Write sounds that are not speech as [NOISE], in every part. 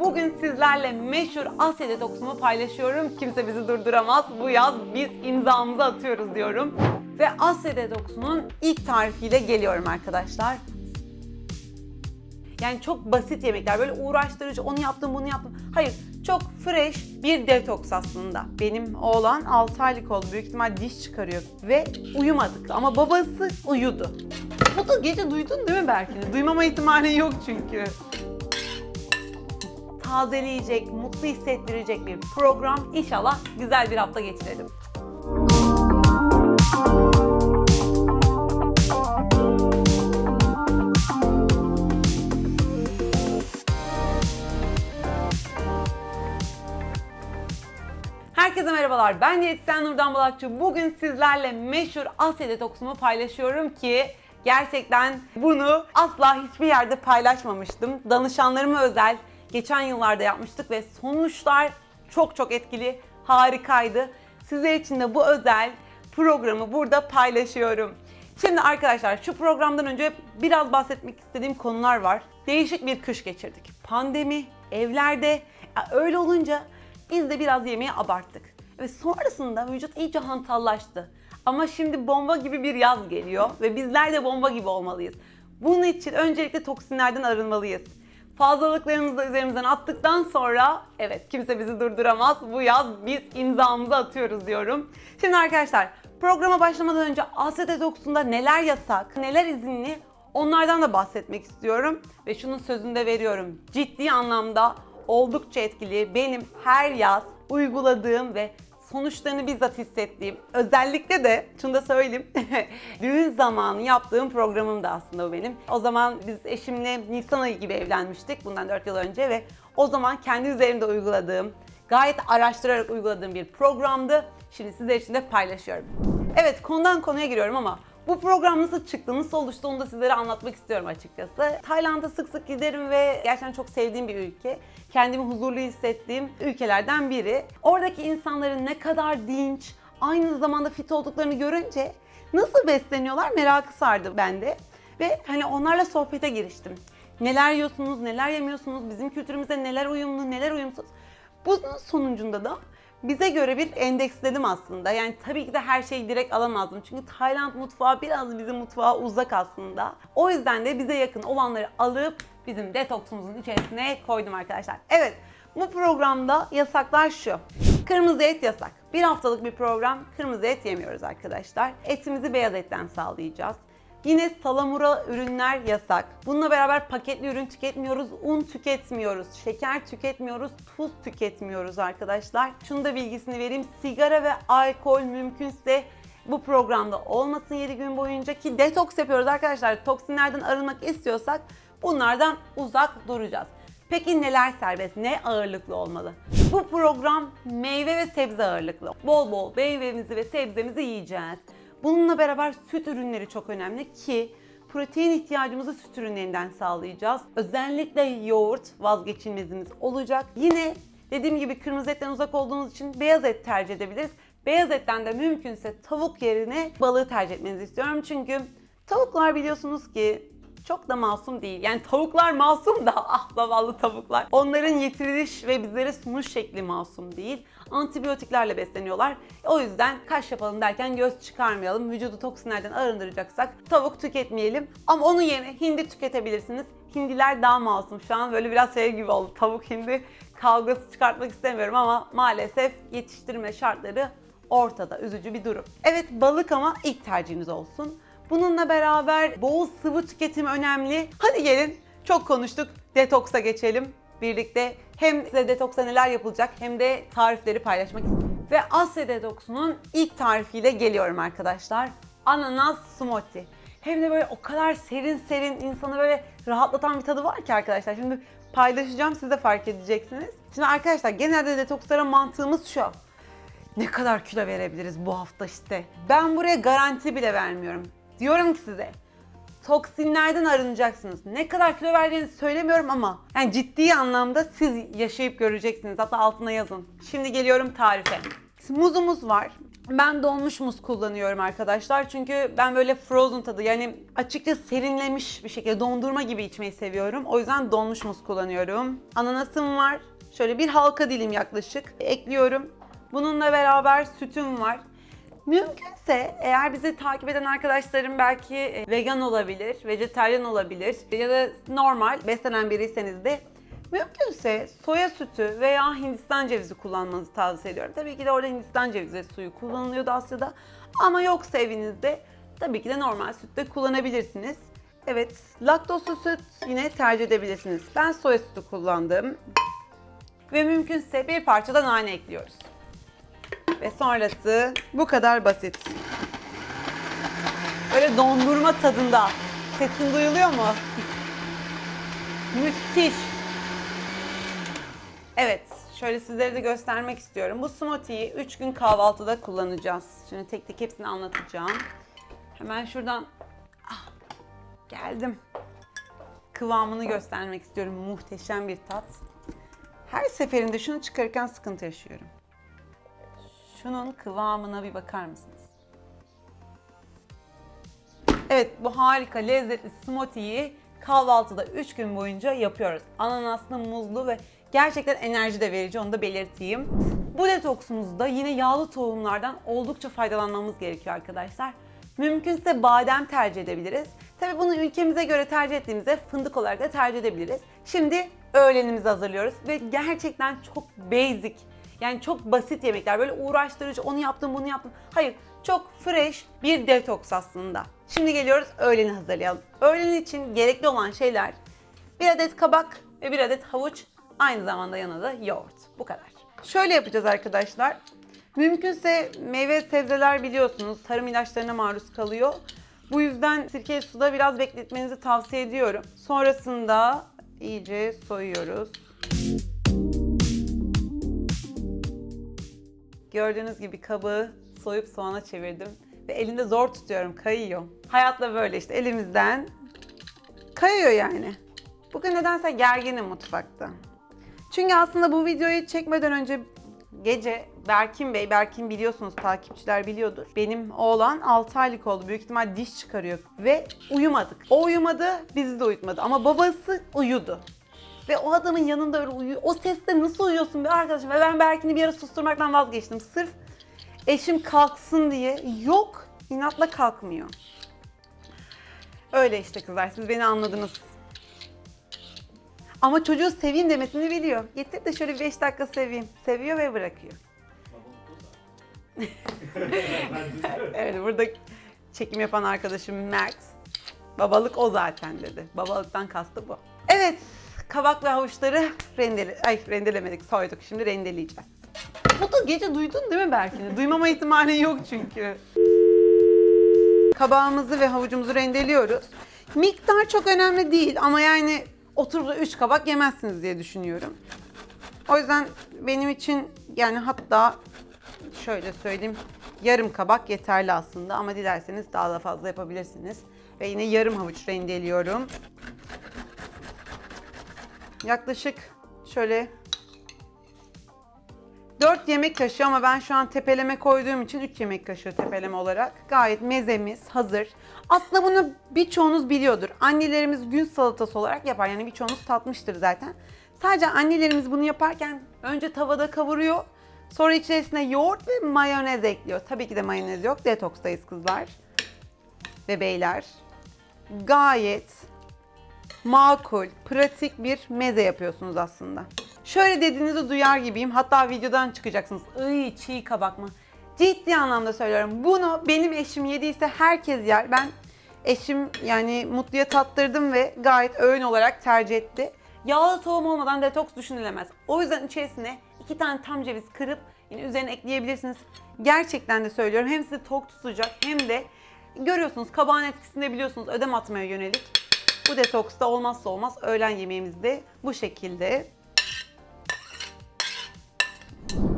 Bugün sizlerle meşhur Asya detoksumu paylaşıyorum. Kimse bizi durduramaz. Bu yaz biz imzamızı atıyoruz diyorum. Ve Asya detoksunun ilk tarifiyle geliyorum arkadaşlar. Yani çok basit yemekler. Böyle uğraştırıcı, onu yaptım, bunu yaptım. Hayır, çok fresh bir detoks aslında. Benim oğlan 6 aylık oldu. Büyük ihtimal diş çıkarıyor. Ve uyumadık. Ama babası uyudu. Bu da gece duydun değil mi Berkin'i? Duymama ihtimali yok çünkü tazeleyecek, mutlu hissettirecek bir program. İnşallah güzel bir hafta geçirelim. Herkese merhabalar. Ben diyetisyen Nurdan Balakçı. Bugün sizlerle meşhur Asya detoksumu paylaşıyorum ki gerçekten bunu asla hiçbir yerde paylaşmamıştım. Danışanlarıma özel geçen yıllarda yapmıştık ve sonuçlar çok çok etkili, harikaydı. Sizler için de bu özel programı burada paylaşıyorum. Şimdi arkadaşlar şu programdan önce biraz bahsetmek istediğim konular var. Değişik bir kış geçirdik. Pandemi, evlerde. Öyle olunca biz de biraz yemeği abarttık. Ve sonrasında vücut iyice hantallaştı. Ama şimdi bomba gibi bir yaz geliyor ve bizler de bomba gibi olmalıyız. Bunun için öncelikle toksinlerden arınmalıyız. Fazlalıklarımızı da üzerimizden attıktan sonra evet kimse bizi durduramaz. Bu yaz biz imzamızı atıyoruz diyorum. Şimdi arkadaşlar programa başlamadan önce Asya Detoks'unda neler yasak, neler izinli onlardan da bahsetmek istiyorum. Ve şunun sözünü de veriyorum. Ciddi anlamda oldukça etkili. Benim her yaz uyguladığım ve sonuçlarını bizzat hissettiğim, özellikle de şunu da söyleyeyim, [LAUGHS] düğün zamanı yaptığım programım da aslında bu benim. O zaman biz eşimle Nisan ayı gibi evlenmiştik bundan 4 yıl önce ve o zaman kendi üzerimde uyguladığım, gayet araştırarak uyguladığım bir programdı. Şimdi sizler için de paylaşıyorum. Evet konudan konuya giriyorum ama bu program nasıl çıktı, nasıl oluştu onu da sizlere anlatmak istiyorum açıkçası. Tayland'a sık sık giderim ve gerçekten çok sevdiğim bir ülke. Kendimi huzurlu hissettiğim ülkelerden biri. Oradaki insanların ne kadar dinç, aynı zamanda fit olduklarını görünce nasıl besleniyorlar merakı sardı bende. Ve hani onlarla sohbete giriştim. Neler yiyorsunuz, neler yemiyorsunuz, bizim kültürümüze neler uyumlu, neler uyumsuz. Bunun sonucunda da bize göre bir endeksledim aslında. Yani tabii ki de her şeyi direkt alamazdım. Çünkü Tayland mutfağı biraz bizim mutfağa uzak aslında. O yüzden de bize yakın olanları alıp bizim detoksumuzun içerisine koydum arkadaşlar. Evet, bu programda yasaklar şu. Kırmızı et yasak. Bir haftalık bir program kırmızı et yemiyoruz arkadaşlar. Etimizi beyaz etten sağlayacağız. Yine salamura ürünler yasak. Bununla beraber paketli ürün tüketmiyoruz, un tüketmiyoruz, şeker tüketmiyoruz, tuz tüketmiyoruz arkadaşlar. Şunu da bilgisini vereyim. Sigara ve alkol mümkünse bu programda olmasın 7 gün boyunca ki detoks yapıyoruz arkadaşlar. Toksinlerden arınmak istiyorsak bunlardan uzak duracağız. Peki neler serbest, ne ağırlıklı olmalı? Bu program meyve ve sebze ağırlıklı. Bol bol meyvemizi ve sebzemizi yiyeceğiz. Bununla beraber süt ürünleri çok önemli ki protein ihtiyacımızı süt ürünlerinden sağlayacağız. Özellikle yoğurt vazgeçilmezimiz olacak. Yine dediğim gibi kırmızı etten uzak olduğunuz için beyaz et tercih edebiliriz. Beyaz etten de mümkünse tavuk yerine balığı tercih etmenizi istiyorum. Çünkü tavuklar biliyorsunuz ki çok da masum değil. Yani tavuklar masum da [LAUGHS] ah zavallı tavuklar. Onların yetiriliş ve bizlere sunuş şekli masum değil. Antibiyotiklerle besleniyorlar. O yüzden kaş yapalım derken göz çıkarmayalım. Vücudu toksinlerden arındıracaksak tavuk tüketmeyelim. Ama onun yerine hindi tüketebilirsiniz. Hindiler daha masum. Şu an böyle biraz şey gibi oldu. Tavuk hindi kavgası çıkartmak istemiyorum ama maalesef yetiştirme şartları ortada. Üzücü bir durum. Evet balık ama ilk tercihiniz olsun. Bununla beraber bol sıvı tüketimi önemli. Hadi gelin çok konuştuk. Detoksa geçelim. Birlikte hem size detoksa neler yapılacak hem de tarifleri paylaşmak istiyorum. Ve Asya Detoks'unun ilk tarifiyle geliyorum arkadaşlar. Ananas smoothie. Hem de böyle o kadar serin serin insanı böyle rahatlatan bir tadı var ki arkadaşlar. Şimdi paylaşacağım siz de fark edeceksiniz. Şimdi arkadaşlar genelde detokslara mantığımız şu ne kadar kilo verebiliriz bu hafta işte. Ben buraya garanti bile vermiyorum. Diyorum ki size toksinlerden arınacaksınız. Ne kadar kilo verdiğinizi söylemiyorum ama yani ciddi anlamda siz yaşayıp göreceksiniz. Hatta altına yazın. Şimdi geliyorum tarife. Muzumuz var. Ben donmuş muz kullanıyorum arkadaşlar. Çünkü ben böyle frozen tadı yani açıkça serinlemiş bir şekilde dondurma gibi içmeyi seviyorum. O yüzden donmuş muz kullanıyorum. Ananasım var. Şöyle bir halka dilim yaklaşık ekliyorum. Bununla beraber sütüm var. Mümkünse eğer bizi takip eden arkadaşlarım belki e, vegan olabilir, vejetaryen olabilir ya da normal beslenen biriyseniz de mümkünse soya sütü veya Hindistan cevizi kullanmanızı tavsiye ediyorum. Tabii ki de orada Hindistan cevizi suyu kullanılıyordu Asya'da ama yoksa evinizde tabii ki de normal süt de kullanabilirsiniz. Evet, laktozsuz süt yine tercih edebilirsiniz. Ben soya sütü kullandım. Ve mümkünse bir parça da nane ekliyoruz. Ve sonrası bu kadar basit. Böyle dondurma tadında. Sesin duyuluyor mu? Müthiş. Evet, şöyle sizlere de göstermek istiyorum. Bu smoothie'yi 3 gün kahvaltıda kullanacağız. Şimdi tek tek hepsini anlatacağım. Hemen şuradan ah, geldim. Kıvamını göstermek istiyorum. Muhteşem bir tat. Her seferinde şunu çıkarırken sıkıntı yaşıyorum. Şunun kıvamına bir bakar mısınız? Evet bu harika lezzetli smoothie'yi kahvaltıda 3 gün boyunca yapıyoruz. Ananaslı, muzlu ve gerçekten enerji de verici onu da belirteyim. Bu detoksumuzda yine yağlı tohumlardan oldukça faydalanmamız gerekiyor arkadaşlar. Mümkünse badem tercih edebiliriz. Tabii bunu ülkemize göre tercih ettiğimizde fındık olarak da tercih edebiliriz. Şimdi öğlenimizi hazırlıyoruz ve gerçekten çok basic yani çok basit yemekler. Böyle uğraştırıcı onu yaptım bunu yaptım. Hayır çok fresh bir detoks aslında. Şimdi geliyoruz öğleni hazırlayalım. Öğlen için gerekli olan şeyler bir adet kabak ve bir adet havuç. Aynı zamanda yanına da yoğurt. Bu kadar. Şöyle yapacağız arkadaşlar. Mümkünse meyve sebzeler biliyorsunuz tarım ilaçlarına maruz kalıyor. Bu yüzden sirkeli suda biraz bekletmenizi tavsiye ediyorum. Sonrasında iyice soyuyoruz. Gördüğünüz gibi kabuğu soyup soğana çevirdim. Ve elimde zor tutuyorum, kayıyor. Hayatla böyle işte elimizden kayıyor yani. Bugün nedense gerginim mutfakta. Çünkü aslında bu videoyu çekmeden önce gece Berkin Bey, Berkin biliyorsunuz takipçiler biliyordur. Benim oğlan 6 aylık oldu. Büyük ihtimal diş çıkarıyor ve uyumadık. O uyumadı, bizi de uyutmadı ama babası uyudu. Ve o adamın yanında öyle uyuyor. O sesle nasıl uyuyorsun be arkadaşım? Ve ben Berkin'i bir ara susturmaktan vazgeçtim. Sırf eşim kalksın diye. Yok, inatla kalkmıyor. Öyle işte kızlar, siz beni anladınız. Ama çocuğu seveyim demesini biliyor. Getir de şöyle 5 dakika seveyim. Seviyor ve bırakıyor. [LAUGHS] evet burada çekim yapan arkadaşım Mert. Babalık o zaten dedi. Babalıktan kastı bu. Evet kabak ve havuçları rendele, ay rendelemedik soyduk. Şimdi rendeleyeceğiz. Bu da gece duydun değil mi Berkin'i? [LAUGHS] Duymama ihtimali yok çünkü. Kabağımızı ve havucumuzu rendeliyoruz. Miktar çok önemli değil ama yani oturup da 3 kabak yemezsiniz diye düşünüyorum. O yüzden benim için yani hatta şöyle söyleyeyim yarım kabak yeterli aslında ama dilerseniz daha da fazla yapabilirsiniz. Ve yine yarım havuç rendeliyorum. Yaklaşık şöyle 4 yemek kaşığı ama ben şu an tepeleme koyduğum için 3 yemek kaşığı tepeleme olarak. Gayet mezemiz hazır. Aslında bunu birçoğunuz biliyordur. Annelerimiz gün salatası olarak yapar. Yani birçoğunuz tatmıştır zaten. Sadece annelerimiz bunu yaparken önce tavada kavuruyor. Sonra içerisine yoğurt ve mayonez ekliyor. Tabii ki de mayonez yok. Detokstayız kızlar ve beyler. Gayet makul, pratik bir meze yapıyorsunuz aslında. Şöyle dediğinizi duyar gibiyim. Hatta videodan çıkacaksınız. Iy çiğ kabak mı? Ciddi anlamda söylüyorum. Bunu benim eşim yediyse herkes yer. Ben eşim yani mutluya tattırdım ve gayet öğün olarak tercih etti. Yağlı tohum olmadan detoks düşünülemez. O yüzden içerisine iki tane tam ceviz kırıp yine üzerine ekleyebilirsiniz. Gerçekten de söylüyorum. Hem sizi tok tutacak hem de görüyorsunuz kabağın etkisinde biliyorsunuz ödem atmaya yönelik. Bu detoksta olmazsa olmaz öğlen yemeğimiz de bu şekilde.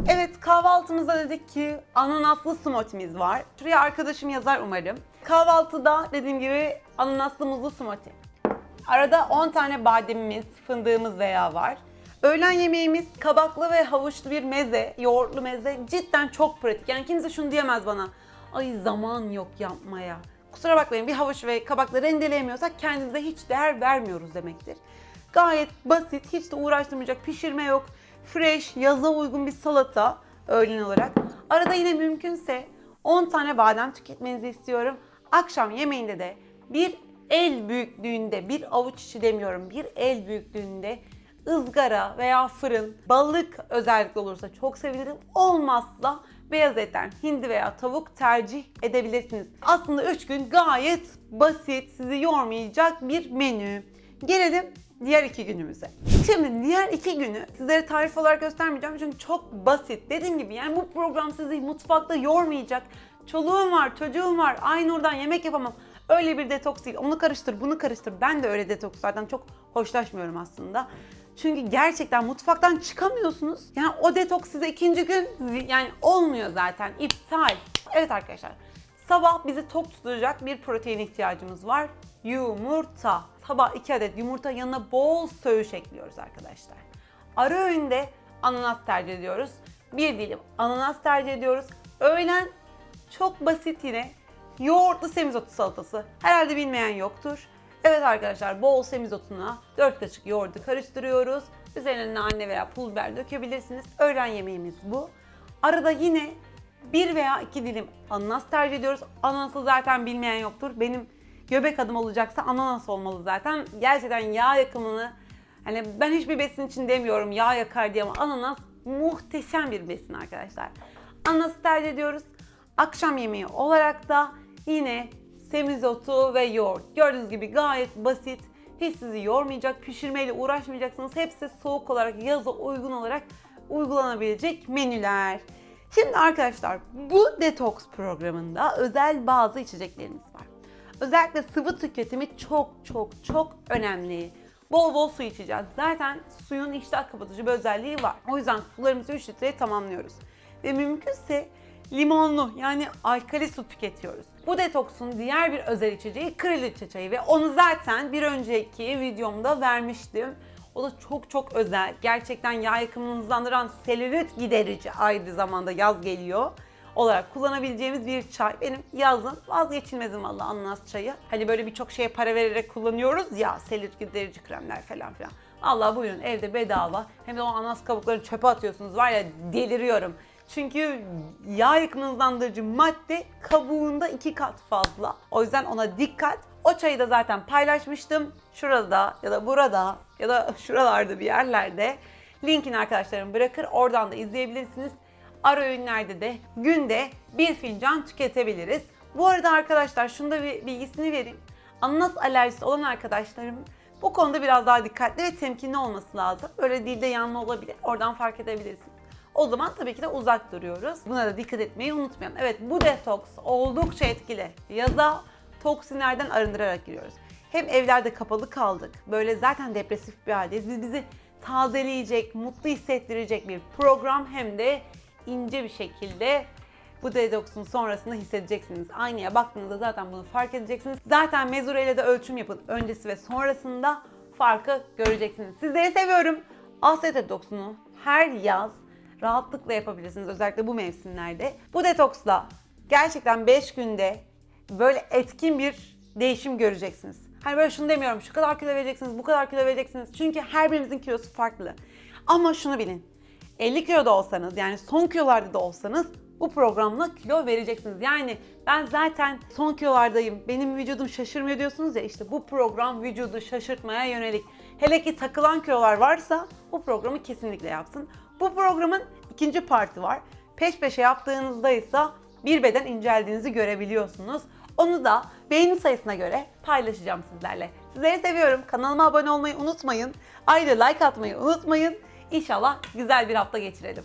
Evet kahvaltımızda dedik ki ananaslı smoothie'miz var. Şuraya arkadaşım yazar umarım. Kahvaltıda dediğim gibi ananaslı muzlu smoothie. Arada 10 tane bademimiz, fındığımız veya var. Öğlen yemeğimiz kabaklı ve havuçlu bir meze, yoğurtlu meze. Cidden çok pratik. Yani kimse şunu diyemez bana. Ay zaman yok yapmaya. Kusura bakmayın bir havuç ve kabakla rendeleyemiyorsak kendimize hiç değer vermiyoruz demektir. Gayet basit, hiç de uğraştırmayacak pişirme yok. Fresh, yaza uygun bir salata öğlen olarak. Arada yine mümkünse 10 tane badem tüketmenizi istiyorum. Akşam yemeğinde de bir el büyüklüğünde, bir avuç içi demiyorum, bir el büyüklüğünde ızgara veya fırın, balık özellikle olursa çok sevinirim. Olmazsa beyaz etten hindi veya tavuk tercih edebilirsiniz. Aslında 3 gün gayet basit, sizi yormayacak bir menü. Gelelim diğer iki günümüze. Şimdi diğer iki günü sizlere tarif olarak göstermeyeceğim çünkü çok basit. Dediğim gibi yani bu program sizi mutfakta yormayacak. Çoluğum var, çocuğum var, aynı oradan yemek yapamam. Öyle bir detoks değil. Onu karıştır, bunu karıştır. Ben de öyle detokslardan çok hoşlaşmıyorum aslında. Çünkü gerçekten mutfaktan çıkamıyorsunuz. Yani o detoks size ikinci gün yani olmuyor zaten. İptal. Evet arkadaşlar. Sabah bizi tok tutacak bir protein ihtiyacımız var. Yumurta. Sabah 2 adet yumurta yanına bol söğüş ekliyoruz arkadaşlar. Ara öğünde ananas tercih ediyoruz. Bir dilim ananas tercih ediyoruz. Öğlen çok basit yine yoğurtlu semizotu salatası. Herhalde bilmeyen yoktur. Evet arkadaşlar bol semizotuna 4 kaşık yoğurdu karıştırıyoruz. Üzerine nane veya pul biber dökebilirsiniz. Öğlen yemeğimiz bu. Arada yine bir veya iki dilim ananas tercih ediyoruz. Ananası zaten bilmeyen yoktur. Benim göbek adım olacaksa ananas olmalı zaten. Gerçekten yağ yakımını hani ben hiçbir besin için demiyorum yağ yakar diye ama ananas muhteşem bir besin arkadaşlar. Ananası tercih ediyoruz. Akşam yemeği olarak da yine semizotu ve yoğurt. Gördüğünüz gibi gayet basit. Hiç sizi yormayacak, pişirmeyle uğraşmayacaksınız. Hepsi soğuk olarak, yaza uygun olarak uygulanabilecek menüler. Şimdi arkadaşlar bu detoks programında özel bazı içeceklerimiz var. Özellikle sıvı tüketimi çok çok çok önemli. Bol bol su içeceğiz. Zaten suyun iştah kapatıcı bir özelliği var. O yüzden sularımızı 3 litreye tamamlıyoruz. Ve mümkünse limonlu yani alkali su tüketiyoruz. Bu detoksun diğer bir özel içeceği kraliçe çayı ve onu zaten bir önceki videomda vermiştim. O da çok çok özel. Gerçekten yağ yakımını hızlandıran selülit giderici aynı zamanda yaz geliyor olarak kullanabileceğimiz bir çay. Benim yazın vazgeçilmezim valla ananas çayı. Hani böyle birçok şeye para vererek kullanıyoruz ya selülit giderici kremler falan filan. Allah buyurun evde bedava. Hem de o ananas kabuklarını çöpe atıyorsunuz var ya deliriyorum. Çünkü yağ yakımını hızlandırıcı madde kabuğunda iki kat fazla. O yüzden ona dikkat. O çayı da zaten paylaşmıştım. Şurada ya da burada ya da [LAUGHS] şuralarda bir yerlerde. Linkini arkadaşlarım bırakır. Oradan da izleyebilirsiniz. Ara öğünlerde de günde bir fincan tüketebiliriz. Bu arada arkadaşlar şunu da bir bilgisini vereyim. Ananas alerjisi olan arkadaşlarım bu konuda biraz daha dikkatli ve temkinli olması lazım. Böyle dilde yanma olabilir. Oradan fark edebilirsiniz. O zaman tabii ki de uzak duruyoruz. Buna da dikkat etmeyi unutmayalım. Evet bu detoks oldukça etkili. Yaza toksinlerden arındırarak giriyoruz. Hem evlerde kapalı kaldık. Böyle zaten depresif bir haldeyiz. Biz bizi tazeleyecek, mutlu hissettirecek bir program hem de ince bir şekilde bu detoksun sonrasında hissedeceksiniz. Aynaya baktığınızda zaten bunu fark edeceksiniz. Zaten mezureyle de ölçüm yapın. Öncesi ve sonrasında farkı göreceksiniz. Sizleri seviyorum. Asya detoksunu her yaz rahatlıkla yapabilirsiniz özellikle bu mevsimlerde. Bu detoksla gerçekten 5 günde böyle etkin bir değişim göreceksiniz. Hani böyle şunu demiyorum şu kadar kilo vereceksiniz, bu kadar kilo vereceksiniz. Çünkü her birimizin kilosu farklı. Ama şunu bilin. 50 kiloda olsanız yani son kilolarda da olsanız bu programla kilo vereceksiniz. Yani ben zaten son kilolardayım, benim vücudum şaşırmıyor diyorsunuz ya işte bu program vücudu şaşırtmaya yönelik. Hele ki takılan kilolar varsa bu programı kesinlikle yapsın. Bu programın ikinci parti var. Peş peşe yaptığınızda ise bir beden inceldiğinizi görebiliyorsunuz. Onu da beğeni sayısına göre paylaşacağım sizlerle. Sizleri seviyorum. Kanalıma abone olmayı unutmayın. Ayrıca like atmayı unutmayın. İnşallah güzel bir hafta geçirelim.